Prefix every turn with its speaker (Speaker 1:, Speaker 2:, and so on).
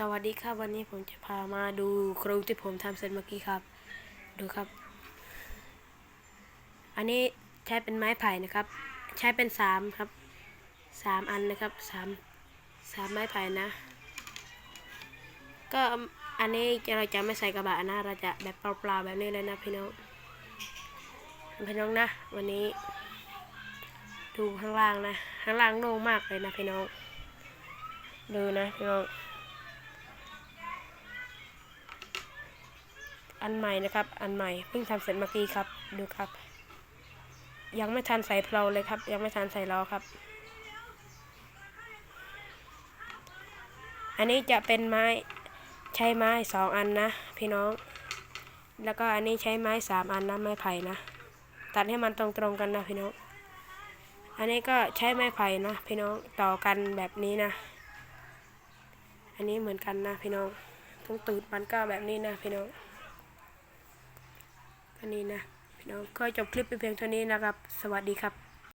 Speaker 1: สวัสดีครับวันนี้ผมจะพามาดูโครงที่ผมทำเสร็จเมื่อกี้ครับ ดูครับ อันนี้ใช้เป็นไม้ไผ่นะครับ ใช้เป็นสามครับสามอันนะครับสามสามไม้ไผ่นะ ก็อันนี้เราจะไม่ใส่กระบะนะ เราจะแบบเปล่าๆแบบนี้เลยนะพี่น้องพี่น้องนะ วันนี้ ดูข้างล่างนะ ข้างล่างโล่งมากเลยนะพี่น้อง ดูนะพี่น้อง อันใหม่นะครับ อันใหม่เพิ่งทำเสร็จเมื่อกี้ครับ ดูครับ ยังไม่ทันใส่เพลาเลยครับ ยังไม่ทันใส่ล้อครับ อันนี้จะเป็นไม้ใช้ไม้สองอันนะ พี่น้อง แล้วก็อันนี้ใช้ไม้สามอันนะไม้ไผ่นะตัดให้มันตรงๆกันนะพี่น้อง อันนี้ก็ใช้ไม้ไผ่นะพี่น้องต่อกันแบบนี้นะ อันนี้เหมือนกันนะพี่น้องตรงตูดมันก็แบบนี้นะพี่น้อง นี้นะพี่น้องก็จบคลิปไปเพียงเท่านี้นะครับ สวัสดีครับ